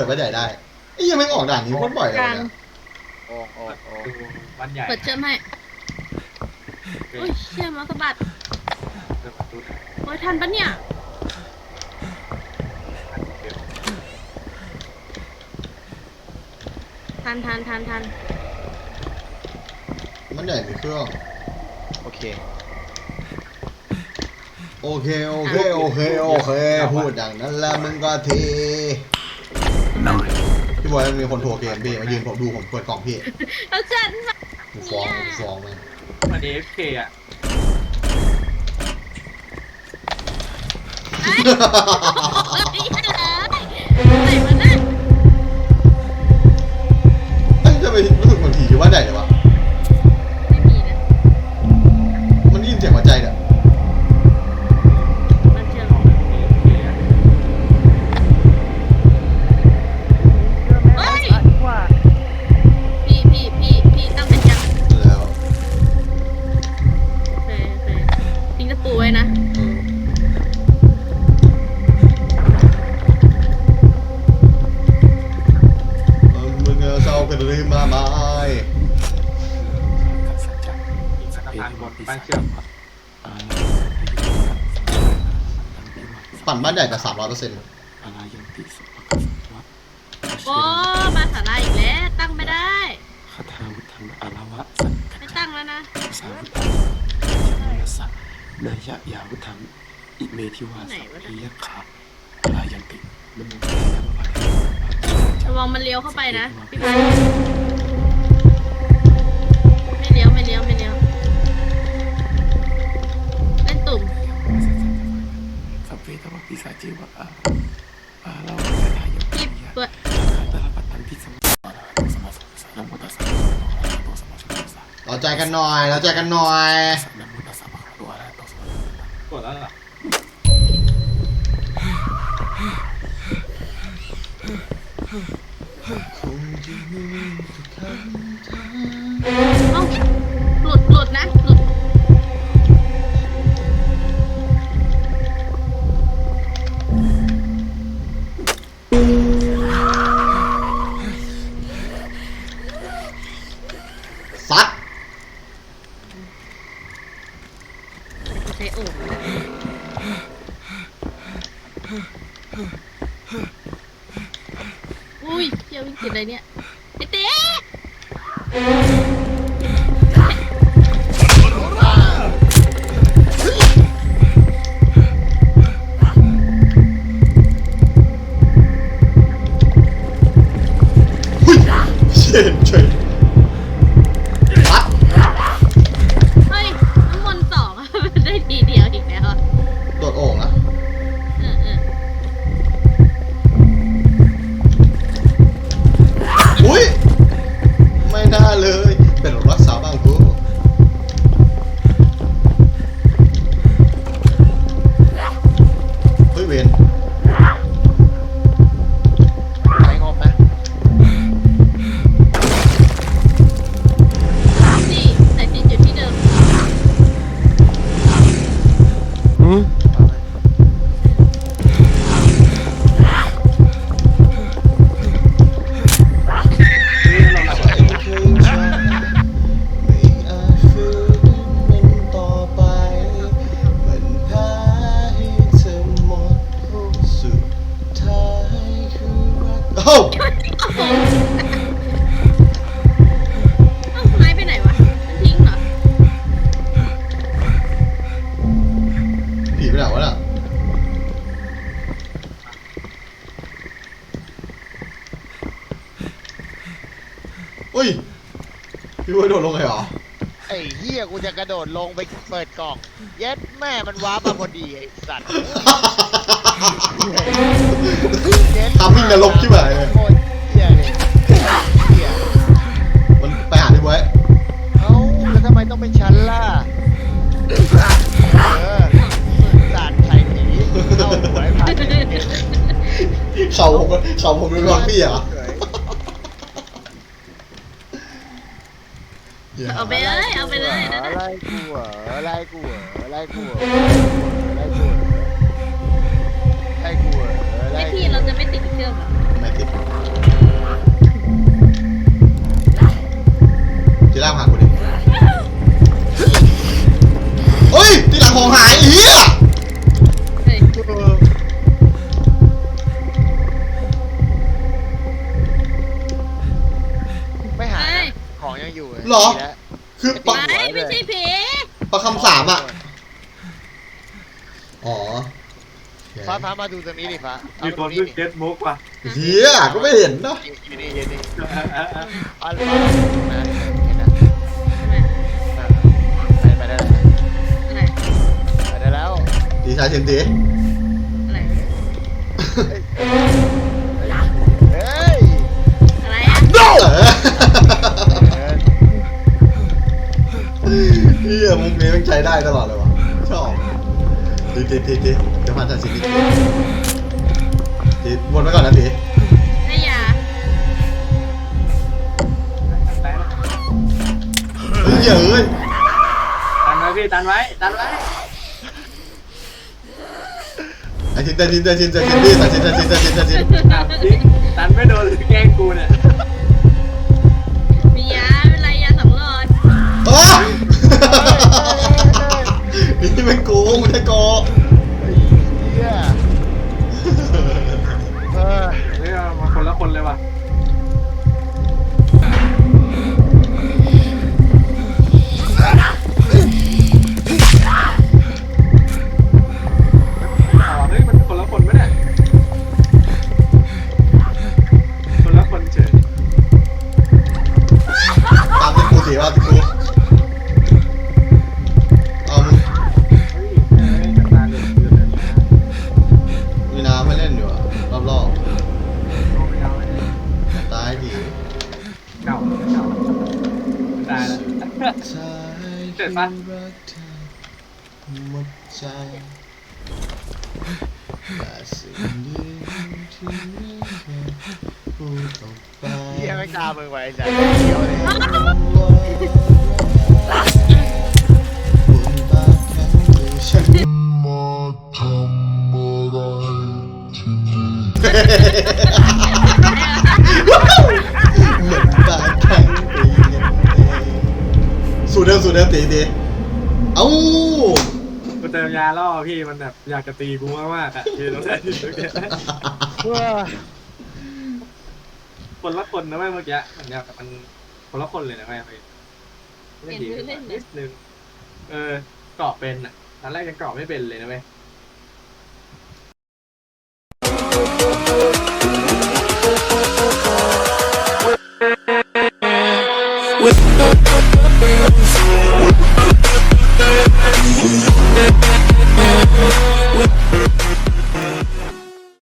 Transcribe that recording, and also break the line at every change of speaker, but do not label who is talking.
ปิดบ้านใหญ่ได้ไอ้ยังไม่งออกด่านนี้โคตรบ่อยเลย
กลาง
เนี่ย
โอ่งโอ่งโอ่ง
ดูบ้านใหญ่
เปิดเชื่อมให้
เปิ
อุ้ยเชื่อมมาสะบัด
ดประตู
โอ้ยทันปะเนี่ยทันทันทันทัน
บ้านใหญ่มีเครื่อง
โอเค
โอเคโอเคโอเคโอเค พูดอย่างนั้นแล้วมึงก็ที พี่บอยมันมีคนโทรเกมพี่มายืนผมดูผมเปิดกล่องพี่
แล้วจันมา
ผมฟ้องผมฟ้องมัน
มัน AFK อะ
ไอ้เเอา
เศร้ากันเลยมาไม้
มีสถานบนบ้านเชื่อม
ปั่นบ้านใหญ่กับสามร้อยเปอร์เซ็นต์
โอ้มาสาราอีกแล้ว ตั้งไม่ได้
คาถาวุธังอารวะสังค
ไม่ตั้งแล้วนะ
สาวุธังยสัสนายะยาวุธังอิเมทิวาสัพพิยะขาลายันตินโมตัสสะภะคะวะ
ระวังมันเลี้ยวเข้าไปนะพี่บอลไม่เลี้ยวไม่เลี้ยวไม่เลี้ยวเล่นตุ่ม
สัพเพทวะปิสาจิวะอาอาลาวะคาถายัน
พี่
ติยะ
เปิด
คาตาลปัตตังทิสัมมาสมาสัมสะนะโมตัสสะภะคะวะอะระหะโตสัมมาสัมพุทธัสสะ
เราใจกันหน่อยเราใจกันหน่อย
นะโมตัสสะ
เอ้า
หลุดหลุดนะหลุด
ซัด
ใช้โอ่งอุ้ยเที่ยววิ่งติดอะไรเนี่ย Thank you. นี่
พี่
ว่า
โดดลงไงเหรอ
ไอ้เฮียกูจะกระโดดลงไปเปิดกล่อง เย็ดแม่มันว้าร์ปมาพอดีไอ้สัตว์เย็ด
ทำวิ่งนรกใช่ไหม
โคตรเฮียเลยเฮีย
มันไปหาพี่ไว้
เอ้าแล้วทำไมต้องเป็นฉันล่ะ เออสารไข่ผีเข้าหัวไอ้พันเนี่ย
เขาผมเขาผมเป็นรองพี่เหรอ
เอาไปเลยเอาไปเลยนะ
อะไรกูเหรออะไรกูเหรออะไรกูเหรออะไรกูเหรออะไรกูเหรออะไร
ไอ
กู
พี่
เหร
เรา
อ
จะไม่ติดเครื่องเหรอ
ไม่ติดจีร่าหากูดิเฮ้ยตีหลังของหายไอ้เฮีย
เฮ้ย
ไม่หายนะของยังอยู่เลย
เหรอ
ดีแล้ว
คือปะ
ไม่ไม่ใช่ผี
ประคำสามอะ อ๋อ
ฟ้าฟ้ามาดูตรงนี้ดิฟ้า
มี
เอา
ค
ตร
น
งนี้
เพิ่ง
ดิ
เก็ตมุกว่ะ
เฮียก็ไม่เห็นเนอะ
อยู่นี่อยู่นี่
เออเออเออ
อันฟ้านะเห็นนะ
ทำไม
เออไปไปได้แล้ว
อะไร
ไปได้แล้ว
ดีชายเชนตี
อะไร ได้
ตลอดเลยวะชอบตีตีตีตีเดี๋ยวพันตัดสินตีตีวนไว้ก่อนนะตี
ได้ยา
ได้แล้ว
เฮ้ยเอ้ย
ตันไว้พี่ตันไว้ตันไว้
ไอ้ทินแต่ทินแต่ทินแต่ทินพี่แต่ทินแต่ทินแต่ทินแต่ทิน
อะจริงตันไม่โดนหรือแกล้งกูเนี่ย
มียาไม่เป็นไรยา
ปะ
หมดใจแต่สิ่งเดียวที่ไม่เคยพูดออกไป
เหี้ยไม่กล้ามึงไว้ใจเดียวเลย
บุญบาปแค่ดียวฉัน
มาทำอะไรที่นี่
สูดเดิมสูดเดิมตีตีเอ้า
กูเติมยาล่อพี่มันแบบอยากจะตีกูมากๆอะพี่ต้องใช้ที่ตรงเนี้ยคนละคนนะแม่เมื่อกี้มันเนี่ยมันคนละคนเลยนะแม่เมื่อกี้ไม่ดีนิดนึงเออเกาะเป็นอะตอนแรกยังเกาะไม่เป็นเลยนะเว้